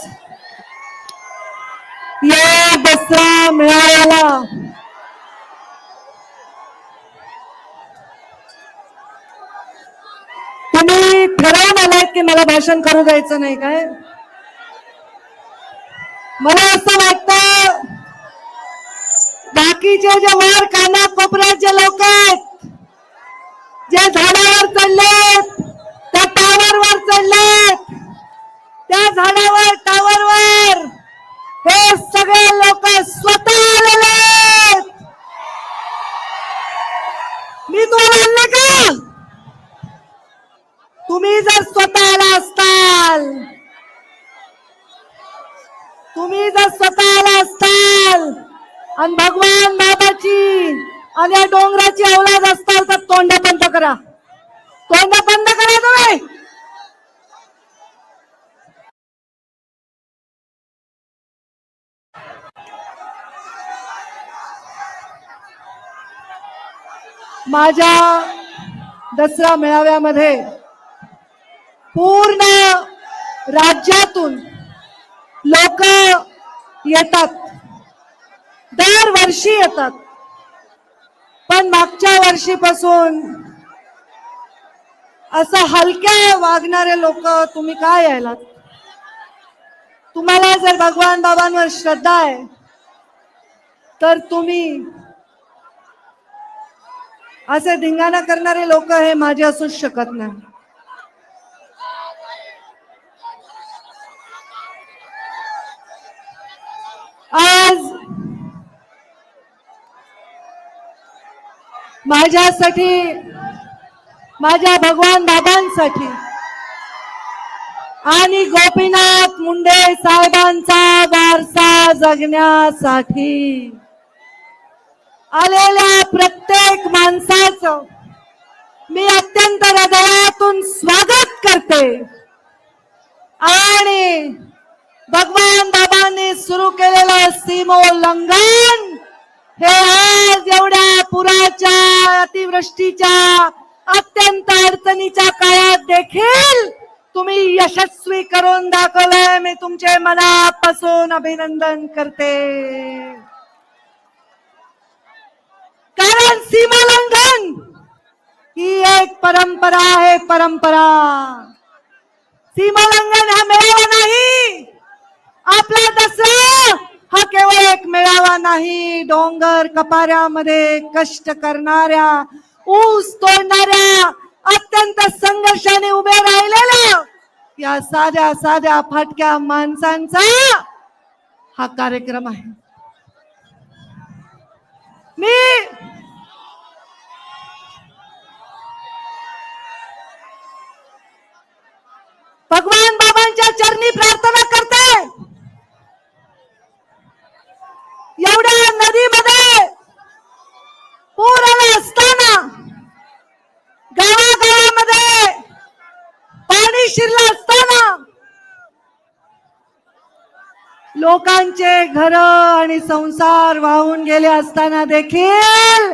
आज या दसरा मेळाव्याला तुम्ही ठरवून आलात की मला भाषण करू द्यायचं नाही काय? मला असं वाटतं बाकीचे जे वर काना कोपऱ्यात जे लोक आहेत जे झाडावर चढलेत त्या टावर वर चढलेत झाडावर टावरवर हे सगळे लोक स्वतः आलेले मी तुम्हाला का? तुम्ही जर स्वतः आला असताल तुम्ही जर स्वतः आला असताल आणि भगवान बाबाची आणि या डोंगराची औलाद असताल तर तोंड बंद करा. तोंड बंद करा तुम्ही. माझ्या दसरा मेळाव्यामध्ये पूर्ण राज्यातून लोक येतात. दरवर्षी येतात. पण मागच्या वर्षीपासून असं हलक्या वागणारे लोक तुम्ही काय यायलात? तुम्हाला जर भगवान बाबांवर श्रद्धा आहे तर तुम्ही असे धिंगाणा करणारे लोक हे माझे असूच शकत नाही. आज माझ्यासाठी माझ्या भगवान बाबांसाठी आणि गोपीनाथ मुंडे साहेबांचा वारसा जगण्यासाठी आलेल्या प्रत्येक माणसाचं मी अत्यंत हृदयातून स्वागत करते. आणि भगवान बाबांनी सुरू केलेलं सीमोल्लंघन हे आज एवढ्या पुराच्या अतिवृष्टीच्या अत्यंत अडचणीच्या काळात देखील तुम्ही यशस्वी करून दाखवलंय. मी तुमचे मनापासून अभिनंदन करते. कारण सीमालंघन ही एक परंपरा आहे परंपरा. सीमालंघन हा मेळावा नाही. आपला दसरा हा केवळ एक मेळावा नाही. डोंगर कपाऱ्यामध्ये कष्ट करणाऱ्या ऊस तोडणाऱ्या अत्यंत संघर्षाने उभे राहिलेल्या या साध्या साध्या फाटक्या माणसांचा हा कार्यक्रम आहे मी भगवान बाबांच्या चरणी प्रार्थना करते एवढ्या नदीमध्ये पूर आला असताना गावागावामध्ये पाणी शिरला असताना लोकांचे घर आणि संसार वाहून गेले असताना देखील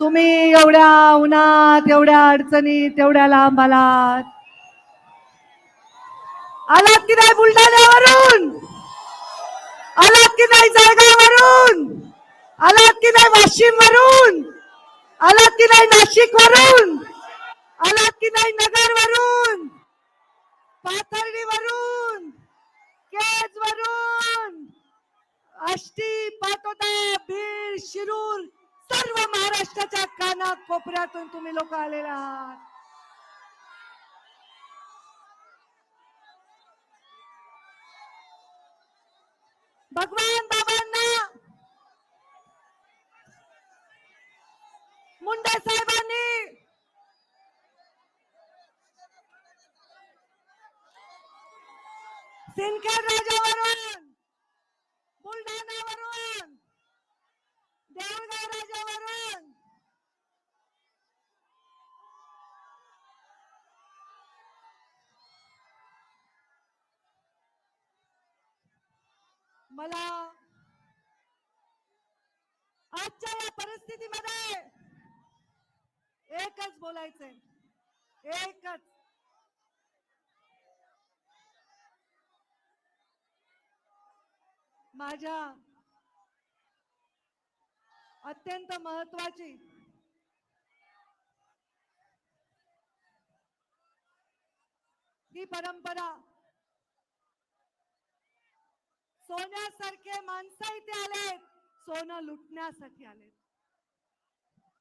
तुम्ही एवढ्या उन्हात एवढ्या अडचणीत एवढ्या लांब आलात. आलात की नाही बुलढाण्यावरून? आलात की नाही जळगाववरून? आलात की नाही वाशिम वरून आलात की नाही नाशिक वरून आलात की नाही नगर वरून पाथर्डी वरून केज वरून आष्टी पातोदा बीड शिरूर सर्व महाराष्ट्राच्या काना कोपऱ्यातून तुम्ही लोक आलेले आहात. भगवान बाबांना मुंडे साहेबांनी सिंदखेड राजावरून बुलढाणावरून देवगाव राजावरून. मला आजच्या या परिस्थितीमध्ये एकच बोलायचंय. एकच. माझ्या अत्यंत महत्वाची ही परंपरा सोन्यासारखे माणसं इथे आलेत सोनं लुटण्यासाठी आलेत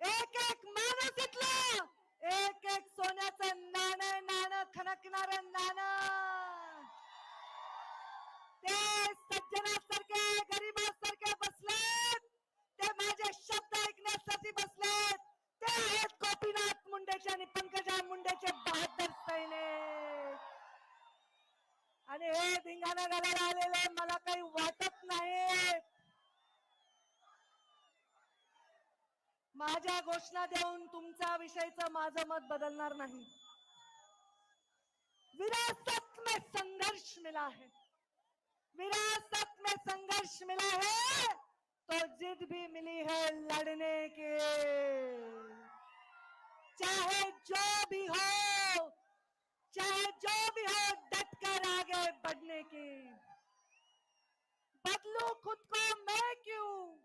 एक एक माणूस इथला. एक एक सोन्याचं नाणं नाणं खणकणार नाणं. ते सज्जनासारखे गरीबासारखे बसलेत ते माझे शब्द ऐकण्यासाठी बसलेत ते आहेत गोपीनाथ मुंडेचे आणि पंकजा मुंडेचे बहादर सैनिक. आणि हे धिंगाणा घालायला आलेले मला काही वाटत नाही. माझ्या घोषणा देऊन तुमचा विषयचं माझं मत बदलणार नाही. विरासत में संघर्ष मिला है. विरासत में संघर्ष मिला है तो जिद भी मिली है लड़ने के। जो भी हो, चाहे जो भी हो, डट कर आगे बढ़ने की। बदलू खुद को मैं क्यों?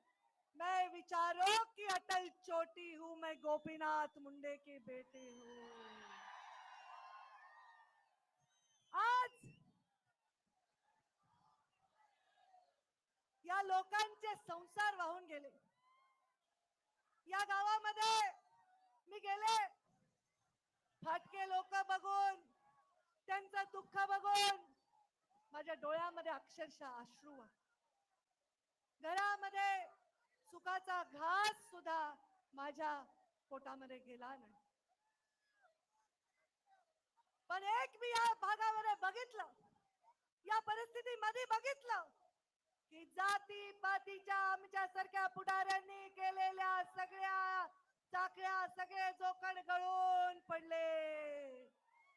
मैं विचारों की अटल चोटी हूँ, मैं गोपीनाथ मुंडे की बेटी हूँ। आज या लोकांचे संसार वाहून गेले. या गावामध्ये मी गेले फाटके लोक बघून त्यांचं दुःख बघून माझ्या डोळ्यामध्ये अक्षरशः अश्रू घरामध्ये सुखाचा घास सुद्धा माझ्या पोटामध्ये गेला नाही. पण एक मी या भागामध्ये बघितलं या परिस्थितीमध्ये बघितलं की जाती पातीच्या आमच्या सारख्या पुढाऱ्यांनी केलेल्या सगळ्या चाकळ्या सगळे जोखड गळून पडले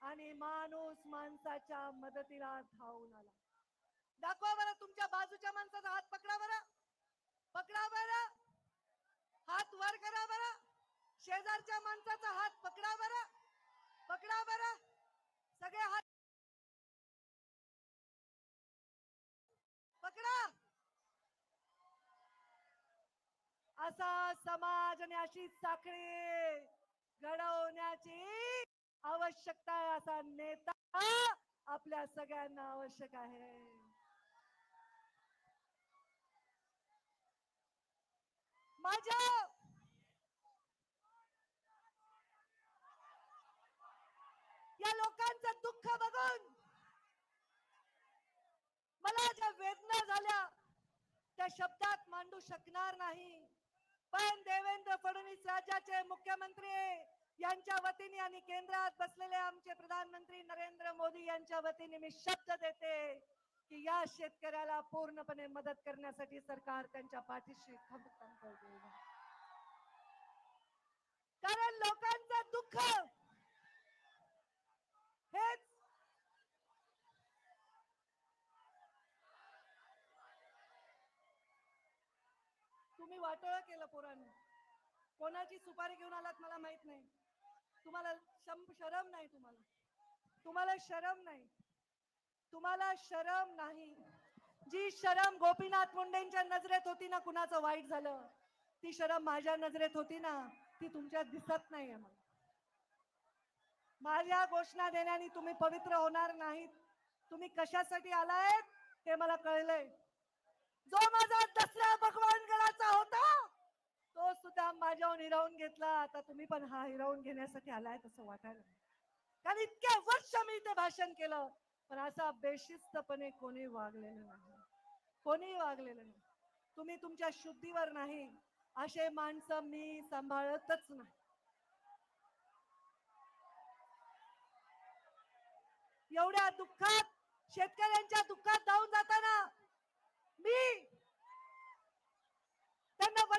आणि माणूस माणसाच्या मदतीला धावून आला. दाखवा बरं तुमच्या बाजूच्या माणसाचा हात पकडा बरं. पकडा बरं. हात वर करा बरं. शेजारच्या माणसाचा हात पकडा बरं. पकडा बरं. सगळे हात पकडा. असा समाज आणि अशी साखळी घडवण्याची आवश्यकता आहे असा नेता आपल्या सगळ्यांना आवश्यक आहे. माझ्या या लोकांचं दुःख बघून मला ज्या वेदना झाल्या त्या शब्दात मांडू शकणार नाही. पण देवेंद्र फडणवीस राज्याचे मुख्यमंत्री यांच्या वतीने आणि केंद्रात बसलेले आमचे प्रधानमंत्री नरेंद्र मोदी यांच्या वतीने मी शब्द देते की या शेतकऱ्याला पूर्णपणे मदत करण्यासाठी सरकार त्यांच्या पाठीशी कारण लोकांचं दुःख हेच तुम्ही वाटोळ केलं पोरांनी. कोणाची सुपारी घेऊन आलात मला माहीत नाही. तुम्हाला शम शरम नाही तुम्हाला. तुम्हाला शरम नाही. तुम्हाला शरम नाही. जी शरम गोपीनाथ मुंडेंच्या नजरेत होती ना कुणाचं वाईट झालं? ती शरम माझ्या नजरेत होती ना ती तुमच्यात दिसत नाही मला. माझ्या घोषणा देण्याने तुम्ही पवित्र होणार नाहीत. तुम्ही कशासाठी आलायत हे मला कळलंय. जो माझा दसऱ्या भगवान गणाचा होता तो सुद्धा माझ्याहून हिरावून घेतला. आता तुम्ही पण हा हिरावून घेण्यासाठी आलाय तसं वाटायला कारण इतक्या वर्ष मी इथे भाषण केलं. पण असा बेशिस्तपणे कोणी वागलेलं नाही. कोणी वागलेलं नाही. तुम्ही तुमच्या शुद्धीवर नाही. असे माणसं मी सांभाळतच नाही. एवढ्या दुःखात शेतकऱ्यांच्या दुःखात जाऊन जाताना मी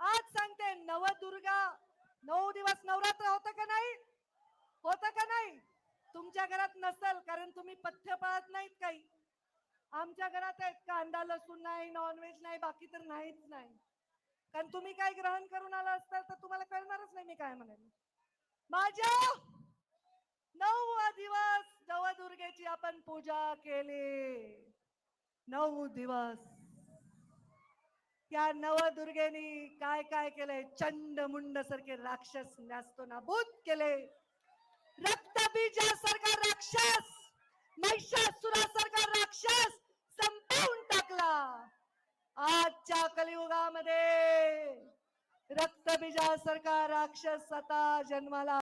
आज सांगते नवदुर्गा नऊ दिवस नवरात्र होतं का नाही? होतं का नाही? तुमच्या घरात नसेल कारण तुम्ही पथ्य पाळत नाहीत काही. आमच्या घरात आहेत कांदा लसूण नाही नॉनव्हेज नाही बाकी तर नाहीच नाही. कारण तुम्ही काय ग्रहण करून आला असताल तर तुम्हाला कळणारच नाही मी काय म्हणाले. माझ्या नऊ दिवस नवदुर्गेची आपण पूजा केली. नऊ दिवस. त्या नवदुर्गेनी काय काय केलंय? चंड मुंड सारखे राक्षस नासतो नाबूत केले. रक्तबीजासारखा राक्षस महिषासुरासारखा राक्षस संपवून टाकला. आजच्या कलियुगामध्ये रक्तबीजासारखा राक्षस आता जन्माला